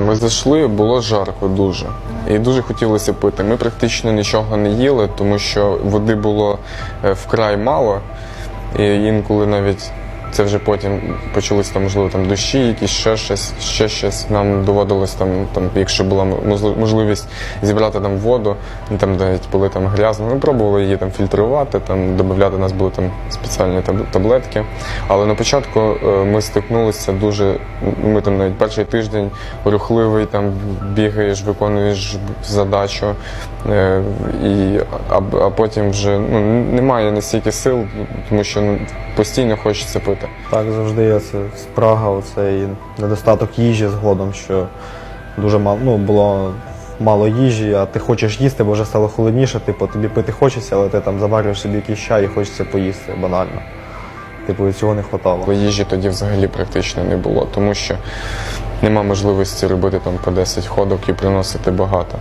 Ми зайшли, було жарко дуже. І дуже хотілося пити. Ми практично нічого не їли, тому що води було е, вкрай мало. І інколи навіть це вже потім почалися там, можливо, там дощі, якісь ще щось, ще щось. Нам доводилось там, там, якщо була можли- можливість зібрати там воду, ну, там навіть були там грязно. Ми пробували її там фільтрувати, там додати у нас були там спеціальні таб- таблетки. Але на початку е, ми стикнулися дуже. Ми там навіть перший тиждень рухливий, там бігаєш, виконуєш задачу, е, і, а, а потім вже ну, немає настільки сил, тому що ну, постійно хочеться пити. Так, завжди є це спрага, оцей недостаток їжі згодом, що дуже мало ну, було мало їжі, а ти хочеш їсти, бо вже стало холодніше, типу, тобі пити хочеться, але ти там заварюєш собі якийсь чай і хочеться поїсти банально. Типу, цього не вистачало. Їжі тоді взагалі практично не було, тому що нема можливості робити там по 10 ходок і приносити багато.